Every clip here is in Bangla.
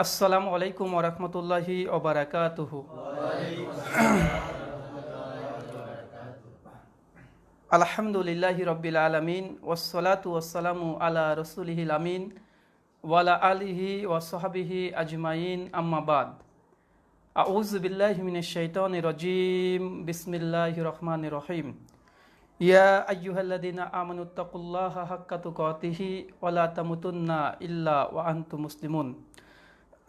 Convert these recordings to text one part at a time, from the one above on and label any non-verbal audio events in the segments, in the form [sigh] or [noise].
আসসালামু আলাইকুম ওরহমতুল্লাহি ওবরাকাতুহু আলহামদুলিল্লাহি রব্বিল আলমিন ওসলাতু ওসালামু আলা রসুলিহিল আমিন, ওয়ালা আলিহি ওয়াসহাবিহি আজমাইন আম্মাবাদ আউজ বিল্লাহি মিনাশ শাইতানির রাজিম, বিসমিল্লাহির রহমানির রহিম। ইয়া আইয়ুহাল্লাযীনা আমানু তাকুল্লাহা হাক্কা তুকাতিহি ওয়ালা তামুতুন্না ইল্লা ওয়া আনতুম মুসলিমুন।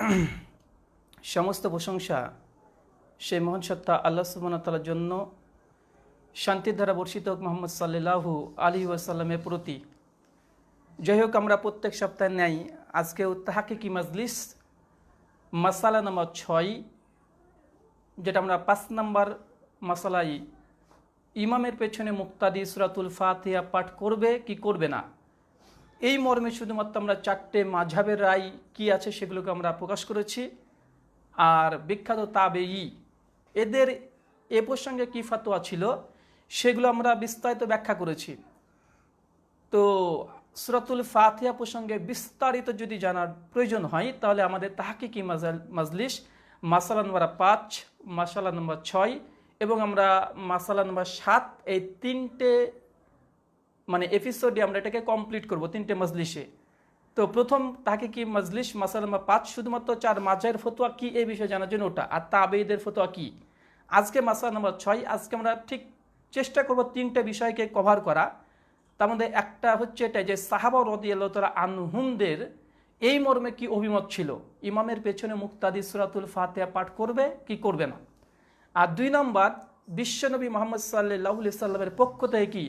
[clears throat] সমস্ত প্রশংসা সেই মহান সত্তা আল্লাহ সুবহানাহু জন্য। শান্তির দ্বারা বর্ষিত হোক মোহাম্মদ সাল্লাল্লাহু আলী ওয়াসাল্লামের প্রতি। যাই হোক, আমরা প্রত্যেক সপ্তাহে নেই আজকে তাহাকিকি মাজলিস, মাসালা নম্বর ছয়, যেটা আমরা পাঁচ নম্বর মাসালাই ইমামের পেছনে মুক্তাদি সুরাতুল ফাতিহা পাঠ করবে কি করবে না। এই মর্মে শুধুমাত্র আমরা চারটে মাঝাবের রায় কি আছে সেগুলোকে আমরা প্রকাশ করেছি। আর বিখ্যাত তাবেই এদের এ প্রসঙ্গে কী ফাতোয়া ছিল সেগুলো আমরা বিস্তারিত ব্যাখ্যা করেছি। তো সুরাতুল ফাতিহা প্রসঙ্গে বিস্তারিত যদি জানার প্রয়োজন হয়, তাহলে আমাদের তাহাকিকি মাজাল মাজলিস মাসালা নম্বর পাঁচ, মাসালা নম্বর ছয় এবং আমরা মাসালা নম্বর সাত এই তিনটে মানে এপিসোডে আমরা এটাকে কমপ্লিট করব, তিনটে মজলিসে তো প্রথম তাকে কি মজলিস মাসাল পাঁচ, শুধুমাত্র চার মাঝের ফতোয়া কি এই বিষয়ে জানার জন্য ওটা? আর তাবেইদের ফতোয়া কি? আজকে মাসাল নম্বর ছয়, আজকে আমরা ঠিক চেষ্টা করব তিনটে বিষয়কে কভার করা। তার মধ্যে একটা হচ্ছে এটা যে সাহাবা রদি আল্লাহ আনহুমদের এই মর্মে কি অভিমত ছিল? ইমামের পেছনে মুক্তাদি সুরাতুল ফাতেহা পাঠ করবে কি করবে না? আর দুই নম্বর, বিশ্বনবী মোহাম্মদ সাল্লাহ সাল্লামের পক্ষ থেকে কি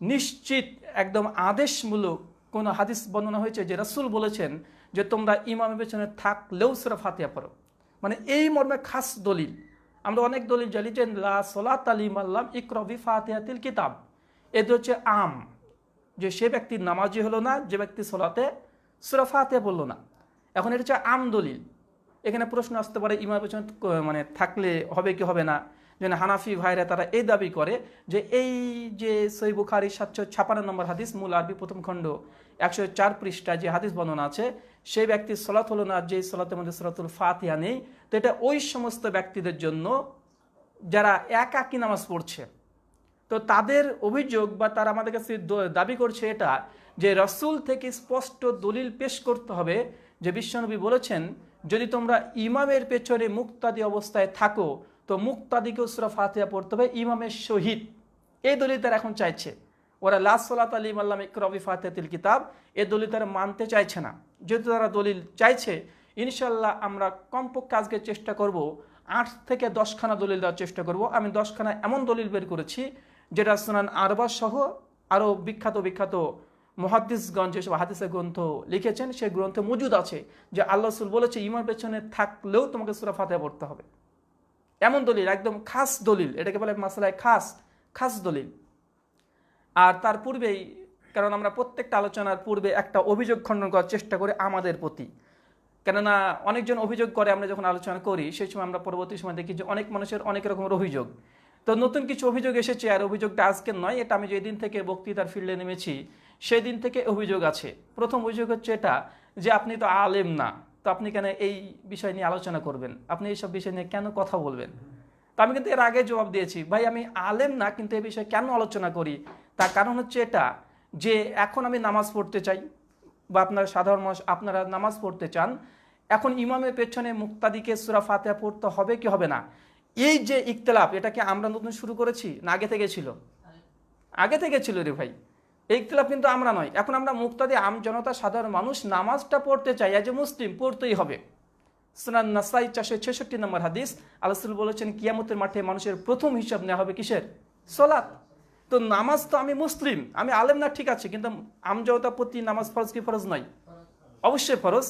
নিশ্চিত, একদম আদেশমূলক কোন হাদিস বর্ণনা হয়েছে যে রাসুল বলেছেন যে তোমরা ইমামের পেছনে থাকলেও সুরা ফাতিয়া পড়ো। মানে এই মর্মে খাস দলিল। আমরা অনেক দলিল জানি যে লা সলাত আলিম আল্লাম ইকরবি ফাতিহাতিল কিতাব। এদের হচ্ছে আম, যে সে ব্যক্তি নামাজি হলো না, যে ব্যক্তি সোলাতে সুরা ফাতিয়া বলল না। এখন এটা হচ্ছে আম দলিল। এখানে প্রশ্ন আসতে পারে, ইমামের পেছনে মানে থাকলে হবে কি হবে না। যেন হানাফি ভাইরা তারা এই দাবি করে যে এই যে সই বুখারি সাতশো ছাপান্ন নম্বর হাদিস মূল আরবি প্রথম খণ্ড একশো চার পৃষ্ঠা যে হাদিস বর্ণনা আছে, সেই ব্যক্তির সলাৎ হলো না যে সলাতের মধ্যে সলাতুল ফাতিয়া নেই, তো এটা ওই সমস্ত ব্যক্তিদের জন্য যারা একাকি নামাজ পড়ছে। তো তাদের অভিযোগ বা তারা আমাদের কাছে দাবি করছে এটা যে রসুল থেকে স্পষ্ট দলিল পেশ করতে হবে যে বিশ্বনবী বলেছেন, যদি তোমরা ইমামের পেছনে মুক্তাদি অবস্থায় থাকো তো মুক্তাদিকেও সুরা ফাতিহা পড়তে হবে, ইমামের শহীদ। এই দলিল তারা এখন চাইছে। ওরা লাসলাত আলিম আল্লাহ ইকরবি ফাতেতিল কিতাব, এ দলিল তারা মানতে চাইছে না। যেহেতু তারা দলিল চাইছে ইনশাল্লাহ আমরা কমপক্ষে আজকে চেষ্টা করব, আট থেকে দশখানা দলিল দেওয়ার চেষ্টা করব। আমি দশখানা এমন দলিল বের করেছি, যেটা সুনান আরবা সহ আরও বিখ্যাত বিখ্যাত মহাদ্দিসগঞ্জ যেসব হাদিসের গ্রন্থ লিখেছেন সেই গ্রন্থে মজুদ আছে যে আল্লাহ রসুল বলেছে ইমার পেছনে থাকলেও তোমাকে সুরা ফাতেহা পড়তে হবে। এমন দলিল, একদম খাস দলিল, এটাকে বলে মাসালায় খাস খাস দলিল। আর তার পূর্বেই, কারণ আমরা প্রত্যেকটা আলোচনার পূর্বে একটা অভিযোগ খণ্ডন করার চেষ্টা করি আমাদের প্রতি। কেননা অনেকজন অভিযোগ করে আমরা যখন আলোচনা করি, সেই সময় আমরা পরবর্তী সময় দেখি যে অনেক মানুষের অনেক রকমের অভিযোগ। তো নতুন কিছু অভিযোগ এসেছে, আর অভিযোগটা আজকের নয়, এটা আমি যেদিন থেকে বক্তৃতার ফিল্ডে নেমেছি সেই দিন থেকে অভিযোগ আছে। প্রথম অভিযোগ হচ্ছে এটা যে আপনি তো আলেম না। তো আপনি কেন এই বিষয় নিয়ে আলোচনা করবেন? আপনি এইসব বিষয় নিয়ে কেন কথা বলবেন? তো আমি কিন্তু এর আগে জবাব দিয়েছি, ভাই, আমি আলেম না, কিন্তু এই বিষয়ে কেন আলোচনা করি? তার কারণ হচ্ছে এটা যে এখন আমি নামাজ পড়তে চাই বা আপনার সাধারণ মানুষ, আপনারা নামাজ পড়তে চান, এখন ইমামের পেছনে মুক্তাদিকে সুরা ফাতেহা পড়তে হবে কি হবে না? এই যে ইকতলাফ এটাকে আমরা নতুন শুরু করেছি? না আগে থেকে ছিল? আগে থেকে ছিল রে ভাই। এই ইকতলাফ কিন্তু আমরা নয়। এখন আমরা মুক্তাদি আম জনতা সাধারণ মানুষ নামাজটা পড়তে চাই এজ এ মুসলিম, পড়তেই হবে। সুনান নাসাই চারশো ছেষট্টি নম্বর হাদিস আলাসুল বলেছেন, কিয়ামতের মাঠে মানুষের প্রথম হিসাব নেওয়া হবে কিসের? সলাৎ। তো নামাজ তো আমি মুসলিম, আমি আলেম না, ঠিক আছে, কিন্তু আমজনতা প্রতি নামাজ ফরজ কি ফরজ নয়? অবশ্যই ফরজ।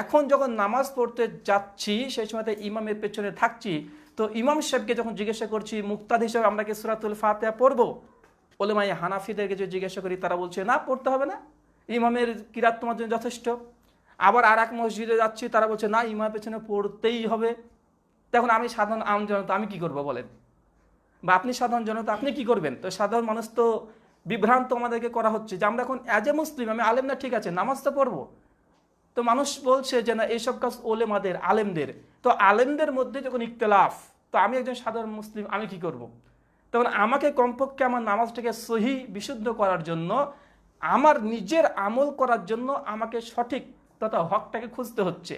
এখন যখন নামাজ পড়তে যাচ্ছি, সেই সময় ইমামের পেছনে থাকছি, তো ইমাম সাহেবকে যখন জিজ্ঞাসা করছি, মুক্তাদ হিসাবে আমরা কি সুরাতুল ফাতেহা পড়ব? বলে মাই হানাফিদেরকে যে জিজ্ঞাসা করি, তারা বলছে, না, পড়তে হবে না। ইমামের কিরাত তোমার জন্য যথেষ্ট। আবার আর এক মসজিদে যাচ্ছি, তারা বলছে, না, ইমামের পেছনে পড়তেই হবে। তখন আমি সাধারণ আম জনতা, আমি কি করব বলেন? বা আপনি সাধারণ জনতা, আপনি কি করবেন? তো সাধারণ মানুষ তো বিভ্রান্ত আমাদেরকে করা হচ্ছে যে আমরা এখন অ্যাজ এ মুসলিম আমি আলেম না, ঠিক আছে, নামাজ তো পড়ব। তো মানুষ বলছে যে, না, এইসব কাজ ওলেমাদের, আলেমদের। তো আলেমদের মধ্যে যখন ইখতলাফ, তো আমি একজন সাধারণ মুসলিম আমি কি করব। তখন আমাকে কমপক্ষে আমার নামাজটাকে সহি, বিশুদ্ধ করার জন্য, আমার নিজের আমল করার জন্য আমাকে সঠিক তথা হকটাকে খুঁজতে হচ্ছে।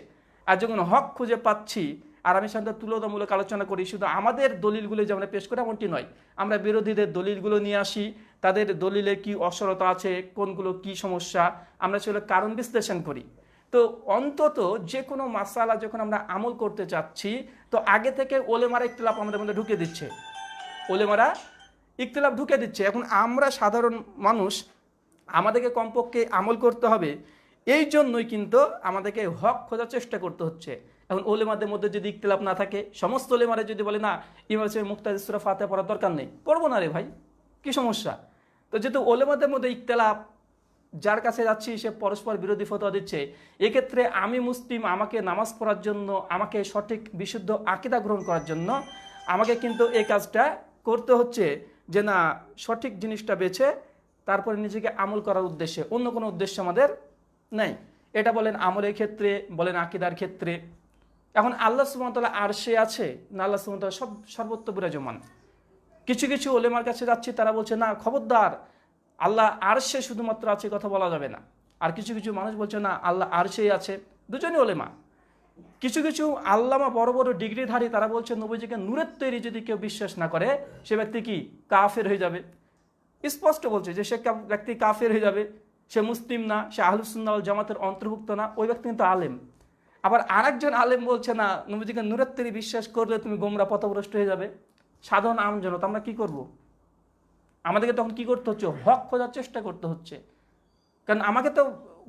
আর যখন হক খুঁজে পাচ্ছি, আর আমি সাধারণত তুলনামূলক আলোচনা করি, শুধু আমাদের দলিলগুলো যে আমরা পেশ করি এমনটি নয়। আমরা বিরোধীদের দলিলগুলো নিয়ে আসি, তাদের দলিলে কি অসরতা আছে, কোনগুলো কি সমস্যা, আমরা সেগুলো কারণ বিশ্লেষণ করি। তো অন্তত যে কোনো মাসালা যখন আমরা আমল করতে চাচ্ছি, তো আগে থেকে ওলেমারা ইকতলাপ আমাদের মধ্যে ঢুকে দিচ্ছে। ওলেমারা ইকতলাপ ঢুকে দিচ্ছে। এখন আমরা সাধারণ মানুষ, আমাদেরকে কমপক্ষে আমল করতে হবে। এই জন্যই কিন্তু আমাদেরকে হক খোঁজার চেষ্টা করতে হচ্ছে। এখন ওলেমাদের মধ্যে যদি ইকতলাপ না থাকে, সমস্ত ওলেমারে যদি বলে, না, ইমাম সাহেব ফাতে পড়ার দরকার নেই। পড়ব না রে ভাই, কি সমস্যা? তো যেহেতু ওলেমাদের মধ্যে ইকতলাপ যার কাছে যাচ্ছি, সে পরস্পর বিরোধী ফতোয়া দিচ্ছে। এক্ষেত্রে আমি মুসলিম, আমাকে নামাজ পড়ার জন্য, আমাকে সঠিক, বিশুদ্ধ আকিদা গ্রহণ করার জন্য, আমাকে কিন্তু এই কাজটা করতে হচ্ছে যে না, সঠিক জিনিসটা বেছে তারপরে নিজেকে আমল করার উদ্দেশ্যে। অন্য কোনো উদ্দেশ্য আমাদের নেই। এটা বলেন আমলের ক্ষেত্রে, বলেন আকিদার ক্ষেত্রে। এখন আল্লাহ সুমতলা আর সে আছে, না আল্লাহ সুমতলা সব সর্বত্র বিরাজমান কিছু কিছু ওলেমার কাছে যাচ্ছি, তারা বলছে, না, খবরদার, আল্লাহ আর সে শুধুমাত্র আছে কথা বলা যাবে না। আর কিছু কিছু মানুষ বলছে, না, আল্লাহ আর সেই আছে। দুজনই ওলেমা কিছু কিছু আল্লামা বড় বড় ডিগ্রিধারী, তারা বলছে নবীজিকে নূরের তৈরি যদি কেউ বিশ্বাস না করে, সে ব্যক্তি কি? কাফের হয়ে যাবে। স্পষ্ট বলছে যে, সে ব্যক্তি কাফের হয়ে যাবে, সে মুসলিম না, সে আহলুসুল্লাহ জামাতের অন্তর্ভুক্ত না, ওই ব্যক্তি কিন্তু আলেম। আবার আরেকজন আলেম বলছে, না, নবীজিকে নূরের তৈরি বিশ্বাস করলে তুমি গোমরা পথভ্রষ্ট হয়ে যাবে। সাধারণ আমজনত আমরা কি করব? আমাদেরকে তখন কি করতে হচ্ছে? হক খোঁজার চেষ্টা করতে হচ্ছে। কারণ আমাকে তো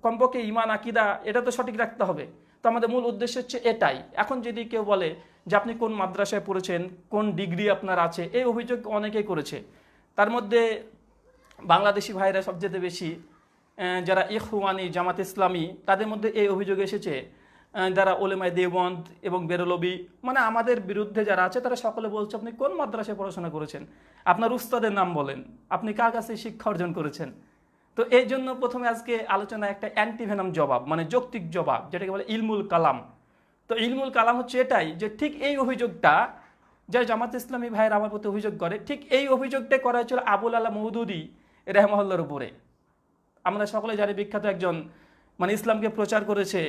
কমপক্ষে ইমান আকিদা, এটা তো সঠিক রাখতে হবে। তো আমাদের মূল উদ্দেশ্য হচ্ছে এটাই। এখন যদি কেউ বলে যে আপনি কোন মাদ্রাসায় পড়েছেন, কোন ডিগ্রি আপনার আছে, এই অভিযোগ অনেকেই করেছে। তার মধ্যে বাংলাদেশি ভাইরা সবচেয়ে বেশি যারা ইখওয়ানি, জামাত ইসলামী, তাদের মধ্যে এই অভিযোগ এসেছে যারা ওলেমায় দেবন্দ এবং বেরলবি মানে আমাদের বিরুদ্ধে যারা আছে, তারা সকলে বলছে, আপনি কোন মাদ্রাসায় পড়াশোনা করেছেন? আপনার উস্তাদের নাম বলেন। আপনি কার কাছে শিক্ষা অর্জন করেছেন? তো এই জন্য প্রথমে আজকে আলোচনা একটা অ্যান্টিভেনাম জবাব মানে যৌক্তিক জবাব, যেটাকে বলে ইলমুল কালাম। তো ইলমুল কালাম হচ্ছে এটাই যে ঠিক এই অভিযোগটা, যা জামাত ইসলামী ভাইয়ের আমার প্রতি অভিযোগ করে, ঠিক এই অভিযোগটা করা হয়েছিল আবুল আল্লাহ মৌদুদি রেহমহল্লার উপরে। আমরা সকলে জানি বিখ্যাত একজন মানে ইসলামকে প্রচার করেছে,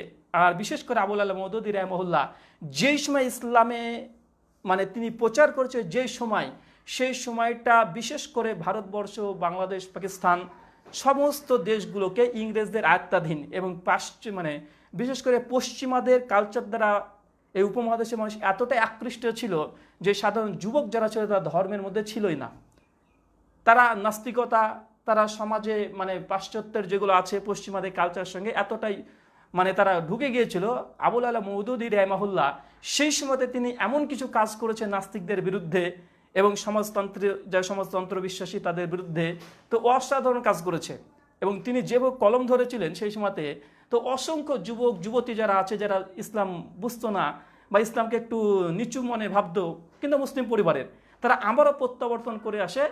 আর বিশেষ করে আবুল আল্লাহ মৌদুদি রহমহুল্লাহ, যেই সময় ইসলামে মানে তিনি প্রচার করেছে যেই সময়, সেই সময়টা বিশেষ করে ভারতবর্ষ, বাংলাদেশ, পাকিস্তান সমস্ত দেশগুলোকে ইংরেজদের আয়ত্তাধীন এবং পাশ্চিম মানে বিশেষ করে পশ্চিমাদের কালচার দ্বারা এই উপমহাদেশের মানুষ এতটাই আকৃষ্ট ছিল যে সাধারণ যুবক যারা ছিল তারা ধর্মের মধ্যে ছিলই না। তারা নাস্তিকতা, তারা সমাজে মানে পাশ্চাত্যের যেগুলো আছে পশ্চিমাদের কালচারের সঙ্গে এতটাই মানে তারা ঢুকে গিয়েছিল। আবুল আলা মৌদুদি রেহমাহুল্লাহ সেই সময়তে তিনি এমন কিছু কাজ করেছেন নাস্তিকদের বিরুদ্ধে এবং সমাজতন্ত্র, যারা সমাজতন্ত্র বিশ্বাসী, তাদের বিরুদ্ধে তো অসাধারণ কাজ করেছে। এবং তিনি যেভাবে কলম ধরেছিলেন সেই সময়তে, তো অসংখ্য যুবক, যুবতী যারা আছে, যারা ইসলাম বুঝতো না বা ইসলামকে একটু নিচু মনে ভাবতো, কিন্তু মুসলিম পরিবারের, তারা আবারও প্রত্যাবর্তন করে আসে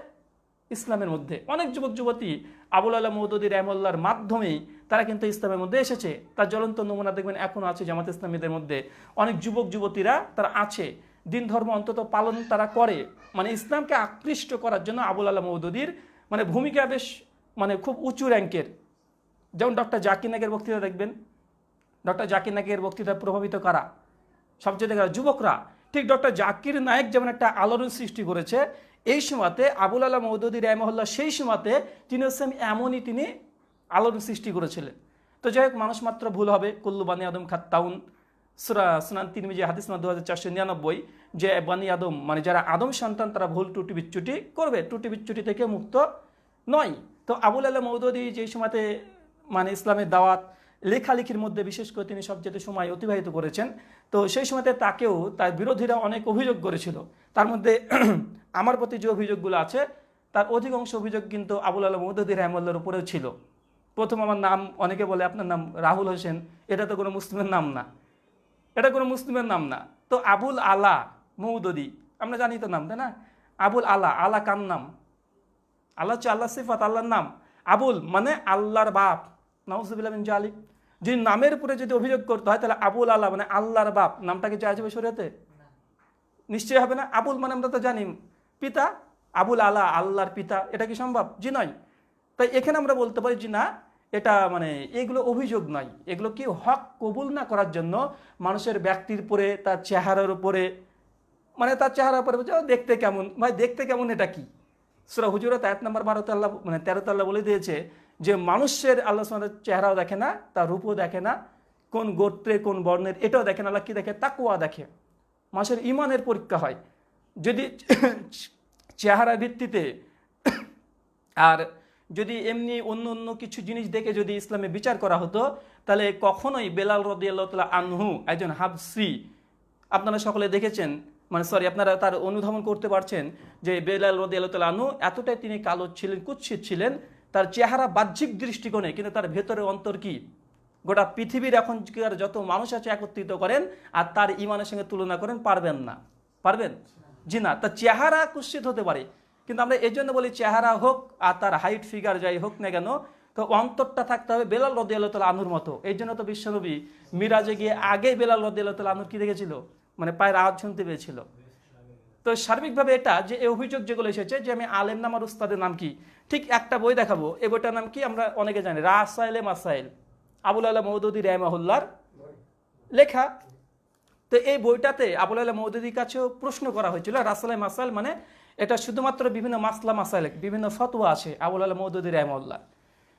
ইসলামের মধ্যে। অনেক যুবক, যুবতী আবুল আল্লাহ মৌদুদি রহমল্লার মাধ্যমেই তারা কিন্তু ইসলামের মধ্যে এসেছে। তার জ্বলন্ত নমুনা দেখবেন এখনও আছে জামাত ইসলামীদের মধ্যে। অনেক যুবক, যুবতীরা তারা আছে। দিন ধর্ম অন্তত পালন তারা করে। মানে ইসলামকে আকৃষ্ট করার জন্য আবুল আল্লাহ মৌদুদির মানে ভূমিকা বেশ মানে খুব উঁচু র্যাঙ্কের। যেমন ডক্টর জাকির নাকের বক্তৃতা দেখবেন। ডক্টর জাকির নাকের বক্তৃতা প্রভাবিত করা? সবচেয়ে দেখা যুবকরা। ঠিক ডক্টর জাকির নায়েক যেমন একটা আলোড়ন সৃষ্টি করেছে, এই সময়তে আবুল আল্লাহ মৌদুদি রহমহল্লা সেই সময়তে তিনি হচ্ছেন এমনই তিনি আলোড়ন সৃষ্টি করেছিলেন। তো যাই হোক, মানুষ মাত্র ভুল হবে। কুল্লু বানি আদম খাত্তাউন। সুরা সুনান তিরমিজি হাদিস দু হাজার চারশো নিরানব্বই, যে বানি আদম মানে যারা আদম সন্তান, তারা ভুল টুটি বিচ্যুটি করবে। টুটি বিচ্যুটি থেকে মুক্ত নয়। তো আবুল আল্লাহ মৌদুদি যে সময়তে মানে ইসলামের দাওয়াত, লেখালেখির মধ্যে বিশেষ করে তিনি সবচেয়ে সময় অতিবাহিত করেছেন, তো সেই সময়তে তাকেও তার বিরোধীরা অনেক অভিযোগ করেছিল। তার মধ্যে [clears throat] আমার প্রতি যে অভিযোগগুলো আছে, তার অধিকাংশ অভিযোগ কিন্তু আবুল আলম মৌদুদ্দি রহমল্লার উপরেও ছিল। প্রথম আমার নাম, অনেকে বলে আপনার নাম রাহুল হোসেন, এটা তো কোনো মুসলিমের নাম না। এটা কোনো মুসলিমের নাম না। তো আবুল আলা মৌদদি, আমরা জানি তো নাম, তাই না? আবুল আলা আলা কার নাম? আল্লাহ হচ্ছে আল্লাহ সিফাত, আল্লাহর নাম। আবুল মানে আল্লাহর বাপ। নওয়াজুবিল্লাহ বিন যদি নামের উপরে যদি অভিযোগ করতে হয়, তাহলে আবুল আল্লাহ মানে আল্লাহর বাপ। নামটা কি চাইছে শরীয়তে? নিশ্চয়ই হবে না। আবুল মানে আমরা তো জানি। পিতা, আবুল আলা আল্লাহর পিতা। এটা কি সম্ভব? জি নয়। তাই এখানে আমরা বলতে পারি যে না এটা মানে এগুলো অভিযোগ নয় এগুলো কি হক কবুল না করার জন্য মানুষের ব্যক্তির উপরে, তার চেহারার উপরে মানে তার চেহারার উপরে দেখতে কেমন? ভাই, দেখতে কেমন এটা কি? সুরা হুজুরাত আয়াত নম্বর বারোতে আল্লাহ মানে তেরোতে আল্লাহ বলে দিয়েছে যে, মানুষের আল্লাহ সুবহানাহু চেহারাও দেখে না, তার রূপও দেখে না, কোন গোত্রে, কোন বর্ণের এটাও দেখে না কি দেখে? তাকুয়া দেখে। মানুষের ইমানের পরীক্ষা হয়। যদি চেহারা ভিত্তিতে আর যদি এমনি অন্য অন্য কিছু জিনিস দেখে যদি ইসলামে বিচার করা হতো, তাহলে কখনোই বেলাল রদিয়াল্লাহ তালা আনহু, একজন হাফসি, আপনারা সকলে দেখেছেন মানে সরি আপনারা তার অনুধাবন করতে পারছেন যে বেলাল রদিয়াল্লাহ আনহু এতটাই তিনি কালো ছিলেন, কুৎসিত ছিলেন, তার চেহারা বাহ্যিক দৃষ্টিকোণে, কিন্তু তার ভেতরে অন্তর কি? গোটা পৃথিবীর এখনকার যত মানুষ আছে একত্রিত করেন, আর তার ইমানের সঙ্গে তুলনা করেন, পারবেন না। পারবেন? জি না, তার চেহারা কুৎসিত হতে পারে। কিন্তু আমরা এই জন্য বলি চেহারা হোক আর তার হাইট ফিগার যাই হোক না কেন, তো অন্তরটা থাকতে হবে বেলাল রদিয়াল্লাহ তাল আনুর মতো। এই জন্য তো বিশ্বনবী মিরাজে গিয়ে আগে বেলাল রদিয়াল্লাহ তাল আনুর কি দেখেছিল? মানে পায়ের আওয়াজ শুনতে পেয়েছিল। তো সার্বিকভাবে এটা যে এই অভিযোগ যেগুলো এসেছে যে আমি আলেম নাম আর উস্তাদের নাম কি? ঠিক একটা বই দেখাবো। এই বইটার নাম কি? আমরা অনেকে জানি। রাসাইলে মাসাইল। আবুল আল্লাহ মৌদুদি রেহমাহুল্লার লেখা। তো এই বইটাতে আবুল আল্লাহ মৌদুদির কাছেও প্রশ্ন করা হয়েছিল। রাসালাই মাসাইল মানে এটা শুধুমাত্র বিভিন্ন মাসলা মাসাইল বিভিন্ন ফতোয়া আছে আবুল আল্লাহ মৌদুদি রেহমাহুল্লাহ।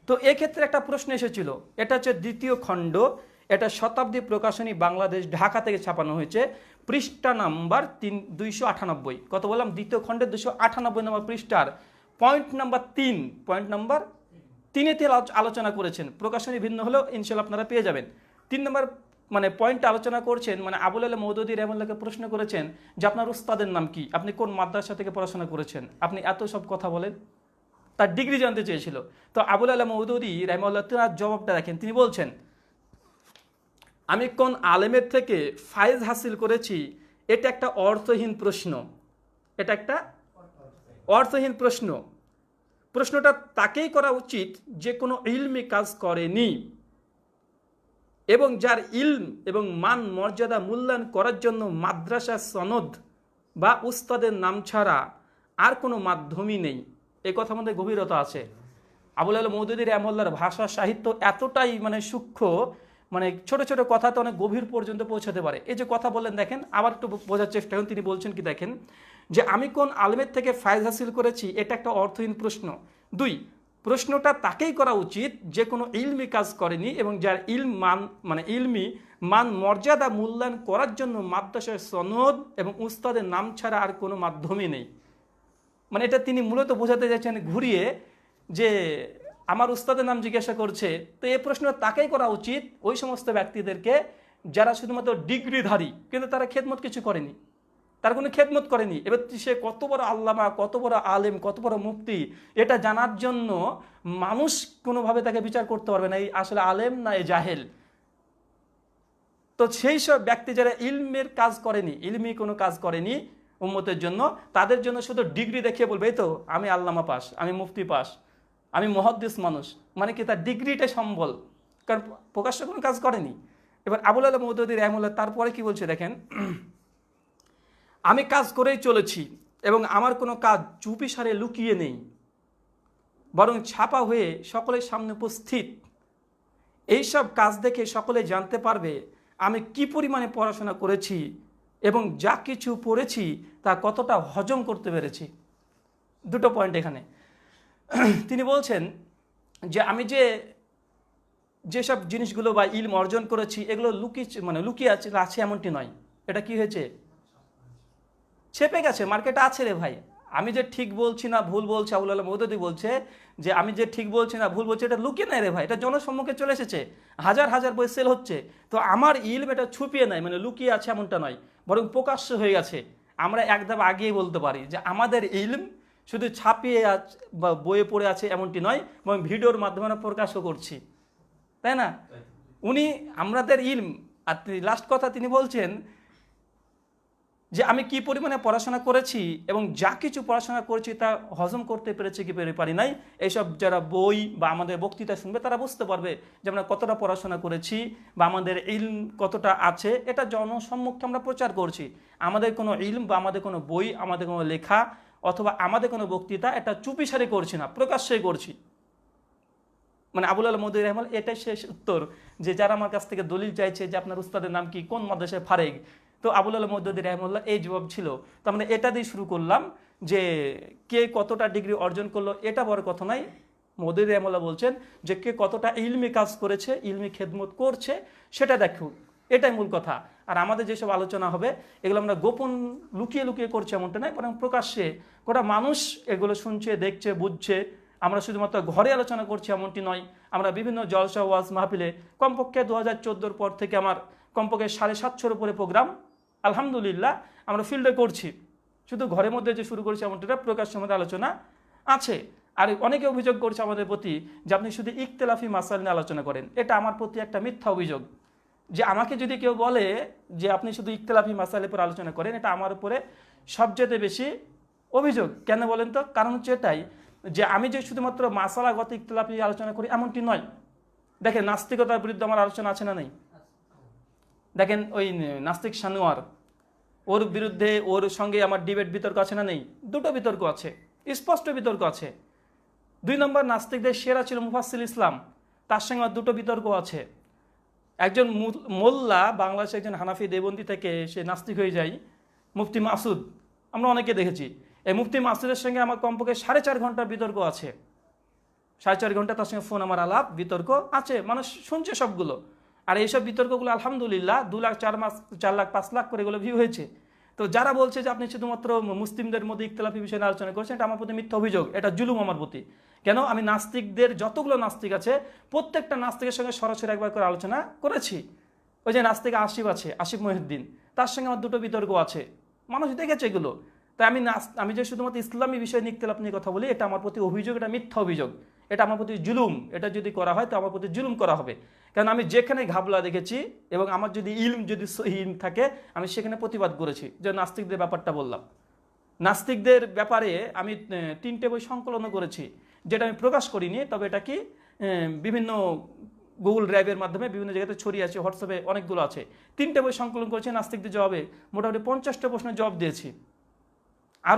তো এক্ষেত্রে একটা প্রশ্ন এসেছিল, এটা হচ্ছে দ্বিতীয় খণ্ড, এটা শতাব্দী প্রকাশনী বাংলাদেশ ঢাকা থেকে ছাপানো হয়েছে, পৃষ্ঠা নাম্বার তিন, দুইশো আটানব্বই। কত বললাম? দ্বিতীয় খণ্ডের দুশো আটানব্বই নম্বর পৃষ্ঠার পয়েন্ট নাম্বার তিন পয়েন্ট নাম্বার তিনেতে আলোচ- আলোচনা করেছেন। প্রকাশনী ভিন্ন হলেও ইনশাল্লাহ আপনারা পেয়ে যাবেন। তিন নম্বর মানে পয়েন্ট আলোচনা করছেন মানে আবুল আল মৌদুদি রহমুল্লাহকে প্রশ্ন করেছেন যে আপনার উস্তাদের নাম কি? আপনি কোন মাদ্রাসা থেকে পড়াশোনা করেছেন? আপনি এত সব কথা বলেন। তার ডিগ্রি জানতে চেয়েছিল। তো আবুল আল্লাহ মৌদুদি রহমুল্লাহ তার জবাবটা দেখেন তিনি বলছেন, আমি কোন আলেমের থেকে ফায়েজ হাসিল করেছি? এটা একটা অর্থহীন প্রশ্ন। এটা একটা অর্থহীন প্রশ্ন। প্রশ্নটা তাকেই করা উচিত যে কোনো ইলমি কাজ করেনি। এবং যার ইলম এবং মান মর্যাদা মূল্যায়ন করার জন্য মাদ্রাসা সনদ বা উস্তাদের নাম ছাড়া আর কোনো মাধ্যমই নেই। এ কথা মধ্যে গভীরতা আছে। আবুল আল মৌদুদির রহমল্লার ভাষা সাহিত্য এতটাই মানে সূক্ষ্ম মানে ছোট ছোট কথাতে অনেক গভীর পর্যন্ত পৌঁছাতে পারে। এই যে কথা বললেন, দেখেন, আবার একটু বোঝার চেষ্টা করুন তিনি বলছেন কি দেখেন, যে আমি কোন আলমের থেকে ফায়জ হাসিল করেছি, এটা একটা অর্থহীন প্রশ্ন। দুই প্রশ্নটা তাকেই করা উচিত যে কোনো ইলমি কাজ করেনি এবং যার ইল মান মানে ইলমি মান, মর্যাদা মূল্যায়ন করার জন্য মাদ্রাসার সনদ এবং উস্তাদের নাম ছাড়া আর কোনো মাধ্যমই নেই। মানে এটা তিনি মূলত বোঝাতে চাইছেন ঘুরিয়ে যে আমার উস্তাদের নাম জিজ্ঞাসা করছে, তো এই প্রশ্ন তাকেই করা উচিত ওই সমস্ত ব্যক্তিদেরকে যারা শুধুমাত্র ডিগ্রিধারী, কিন্তু তারা খেদমত কিছু করেনি। তার কোনো খেদমত করেনি। এবার সে কত বড় আল্লামা, কত বড় আলেম, কত বড় মুক্তি এটা জানার জন্য মানুষ কোনোভাবে তাকে বিচার করতে পারবে না। এই আসলে আলেম না এই জাহেল। তো সেই সব ব্যক্তি যারা ইলমের কাজ করেনি, ইলমি কোনো কাজ করেনি উম্মতের জন্য, তাদের জন্য শুধু ডিগ্রি দেখিয়ে বলবে, এই তো, আমি আল্লামা পাস, আমি মুফতি পাস, আমি মহাদ্দিস মানুষ। মানে কি তার ডিগ্রিটা সম্বল। কারণ প্রকাশ্য কোনো কাজ করেনি। এবার আবুল আলম মৌদুদ্দিন রহমুল্লাহ তারপরে কি বলছে দেখেন? আমি কাজ করেই চলেছি এবং আমার কোনো কাজ চুপি সারে লুকিয়ে নেই। বরং ছাপা হয়ে সকলের সামনে উপস্থিত। এইসব কাজ দেখে সকলে জানতে পারবে আমি কি পরিমাণে পড়াশোনা করেছি এবং যা কিছু পড়েছি তা কতটা হজম করতে পেরেছি। দুটো পয়েন্ট এখানে। তিনি বলছেন যে আমি যে যেসব জিনিসগুলো বা ইলম অর্জন করেছি, এগুলো লুকিয়ে মানে লুকিয়ে আছে আছে এমনটি নয়। এটা কি হয়েছে? ছেপে গেছে মার্কেটে আছে রে ভাই। আমি যে ঠিক বলছি না, ভুল বলছি, আবুল আলম মৌদুদি বলছে যে, আমি যে ঠিক বলছি না, ভুল বলছি, এটা লুকিয়ে নেয় রে ভাই, এটা জনসম্মুখে চলে এসেছে। হাজার হাজার বই সেল হচ্ছে। তো আমার ইলম এটা ছুপিয়ে নেয় মানে লুকিয়ে আছে এমনটা নয়, বরং প্রকাশ্য হয়ে গেছে। আমরা একদম আগেই বলতে পারি যে, আমাদের ইলম শুধু ছাপিয়ে বা বইয়ে পড়ে আছে এমনটি নয় এবং ভিডিওর মাধ্যমে আমরা প্রকাশও করছি। তাই না? উনি, আমাদের ইলম আর লাস্ট কথা তিনি বলছেন যে আমি কি পরিমাণে পড়াশোনা করেছি এবং যা কিছু পড়াশোনা করেছি তা হজম করতে পেরেছি কি পেরে পারি নাই, এইসব যারা বই বা আমাদের বক্তৃতা শুনবে তারা বুঝতে পারবে যে আমরা কতটা পড়াশোনা করেছি বা আমাদের ইলম কতটা আছে, এটা জনসম্মুখে আমরা প্রচার করছি। আমাদের কোনো ইলম বা আমাদের কোনো বই, আমাদের কোনো লেখা অথবা আমাদের কোনো বক্তৃতা এটা চুপিসারে করছি না প্রকাশ্যে করছি। মানে আবুল আল মদুর রহমান, এটাই শেষ উত্তর যে যারা আমার কাছ থেকে দলিল চাইছে যে আপনার উস্তাদের নাম কি, কোন মাদ্রাসায় ফারেক তো আবুল আল মদুদ্দি রহমুল্লাহ এই জবাব ছিল। তো মানে এটা দিয়ে শুরু করলাম যে কে কতটা ডিগ্রি অর্জন করল, এটা বড় কথা নয়। মোদী রহমুল্লাহ বলছেন যে কে কতটা ইলমি কাজ করেছে, ইলমি খেদমত করছে, সেটা দেখো এটাই মূল কথা। আর আমাদের যেসব আলোচনা হবে, এগুলো আমরা গোপন লুকিয়ে লুকিয়ে করছি এমনটা নয়, বরং প্রকাশ্যে গোটা মানুষ এগুলো শুনছে, দেখছে, বুঝছে। আমরা শুধুমাত্র ঘরে আলোচনা করছি এমনটি নয়। আমরা বিভিন্ন জলসা ওয়াজ মাহফিলে কমপক্ষে দু হাজার পর থেকে আমার কমপক্ষে সাড়ে সাতশোর উপরে প্রোগ্রাম আলহামদুলিল্লাহ আমরা ফিল্ডে করছি। শুধু ঘরের মধ্যে যে শুরু করেছি এমনটি না, প্রকাশ্যের মধ্যে আলোচনা আছে। আর অনেকে অভিযোগ করছে আমাদের প্রতি যে আপনি শুধু ইকতেলাফি মাসাল নিয়ে আলোচনা করেন। এটা আমার প্রতি একটা মিথ্যা অভিযোগ। যে আমাকে যদি কেউ বলে যে আপনি শুধু ইকতেলাফি মাসালের উপর আলোচনা করেন এটা আমার উপরে সবচেয়ে বেশি অভিযোগ। কেন বলেন তো? কারণ হচ্ছে এটাই যে আমি যে শুধুমাত্র মাসালাগত ইকতলাফি আলোচনা করি এমনটি নয়। দেখেন নাস্তিকতার বিরুদ্ধে আমার আলোচনা আছে না নেই? দেখেন ওই নাস্তিক সানোয়ার ওর বিরুদ্ধে, ওর সঙ্গে আমার ডিবেট বিতর্ক আছে না নেই? দুটো বিতর্ক আছে। স্পষ্ট বিতর্ক আছে। দুই নম্বর নাস্তিকদের সেরা ছিল মুফাসিল ইসলাম। তার সঙ্গে আমার দুটো বিতর্ক আছে। একজন মোল্লা বাংলাদেশে একজন হানাফি দেবন্দী থেকে সে নাস্তিক হয়ে যায়, মুফতি মাসুদ। আমরা অনেকে দেখেছি। এই মুফতি মাসুদের সঙ্গে আমার কমপক্ষে সাড়ে চার ঘণ্টার বিতর্ক আছে। সাড়ে চার ঘণ্টা তার সঙ্গে ফোন আমার আলাপ, বিতর্ক আছে। মানুষ শুনছে সবগুলো। আর এইসব বিতর্কগুলো আলহামদুলিল্লাহ দু লাখ, চার মাস, চার লাখ, পাঁচ লাখ করে এগুলো ভিউ হয়েছে। তো যারা বলছে যে আপনি শুধুমাত্র মুসলিমদের মধ্যে ইকতলাফি বিষয়ে আলোচনা করছেন, এটা আমার প্রতি মিথ্যা অভিযোগ, এটা জুলুম আমার প্রতি। কেন? আমি নাস্তিকদের, যতগুলো নাস্তিক আছে, প্রত্যেকটা নাস্তিকের সঙ্গে সরাসরি একবার করে আলোচনা করেছি। ওই যে নাস্তিক আসিফ আছে, আসিফ মহিউদ্দিন, তার সঙ্গে আমার দুটো বিতর্ক আছে। মানুষ দেখেছে এগুলো। তাই আমি আমি যে শুধুমাত্র ইসলামী বিষয়ে নিয়ে ইখতিলাফ নিয়ে কথা বলি, এটা আমার প্রতি অভিযোগ, এটা মিথ্যা অভিযোগ। এটা আমার প্রতি জুলুম, এটা যদি করা হয় তো আমার প্রতি জুলুম করা হবে। কারণ আমি যেখানে ঘাবলা দেখেছি এবং আমার যদি ইলম যদি ইলম থাকে, আমি সেখানে প্রতিবাদ করেছি। যে নাস্তিকদের ব্যাপারটা বললাম। নাস্তিকদের ব্যাপারে আমি তিনটে বই সংকলনও করেছি, যেটা আমি প্রকাশ করিনি। তবে এটা কি বিভিন্ন গুগল ড্রাইভের মাধ্যমে বিভিন্ন জায়গাতে ছড়িয়ে আছে, হোয়াটসঅ্যাপে অনেকগুলো আছে। তিনটে বই সংকলন করেছি, নাস্তিকদের জবাবে মোটামুটি পঞ্চাশটা প্রশ্নের জবাব দিয়েছি।